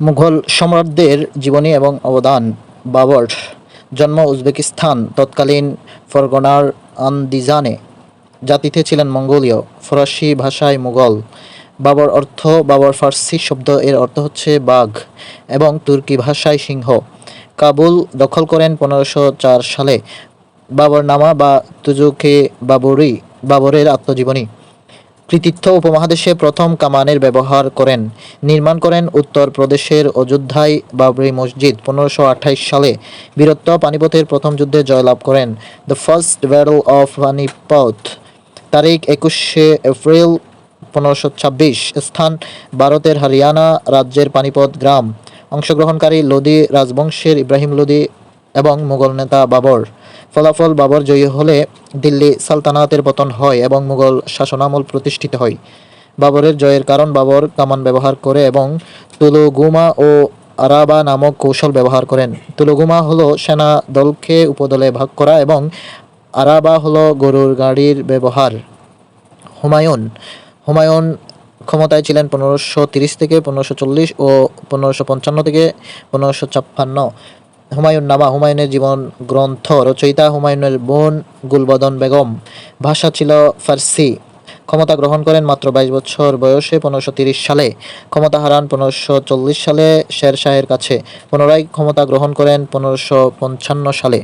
মুঘল সম্রাটদের জীবনী এবং অবদান। বাবর জন্ম উজবেকিস্তান, তৎকালীন ফরগনার আন্দিজানে। জাতিতে ছিলেন মঙ্গোলীয়, ফরাসি ভাষায় মুঘল। বাবর অর্থ বাবর ফার্সি শব্দ, এর অর্থ হচ্ছে বাঘ এবং তুর্কি ভাষায় সিংহ। কাবুল দখল করেন পনেরোশো চার সালে। বাবরনামা বা তুজুকে বাবরি, বাবরের আত্মজীবনী। কৃতিত্ব উপমহাদেশে প্রথম কামানের ব্যবহার করেন। নির্মাণ করেন উত্তর প্রদেশের অযোধ্যায় বাবরি মসজিদ, পনেরোশো সালে। বীরত্ব পানিপথের প্রথম যুদ্ধে জয়লাভ করেন। The first battle of Panipat তারিখ একুশে এপ্রিল, পনেরোশো স্থান ভারতের হরিয়ানা রাজ্যের পানিপথ গ্রাম। অংশগ্রহণকারী লোদি রাজবংশের ইব্রাহিম লোদি এবং মুঘল নেতা বাবর। ফলাফল বাবর জয়ী হলে দিল্লি সালতানাতের পতন হয় এবং মুঘল শাসনামল প্রতিষ্ঠিত হয়। বাবরের জয়ের কারণ বাবর কামান ব্যবহার করে এবং তুলুগুমা ও আরাবা নামক কৌশল ব্যবহার করেন। তুলুগুমা হলো সেনা দলকে উপদলে ভাগ করা এবং আরাবা হলো গরুর গাড়ির ব্যবহার। হুমায়ুন। হুমায়ুন ক্ষমতায় ছিলেন পনেরোশো তিরিশ থেকে পনেরোশো চল্লিশ ও পনেরোশো পঞ্চান্ন থেকে পনেরোশো ছাপ্পান্ন। হুমায়ুন নামা, হুমায়ুনের জীবন গ্রন্থ রচয়িতা হুমায়ুনের বোন গুলবদন বেগম। ভাষা ছিল ফার্সি। ক্ষমতা গ্রহণ করেন মাত্র বাইশ বছর বয়সে, পনেরোশো তিরিশ সালে। ক্ষমতা হারান পনেরোশো চল্লিশ সালে শের শাহের কাছে। পুনরায় ক্ষমতা গ্রহণ করেন পনেরোশো পঞ্চান্ন সালে।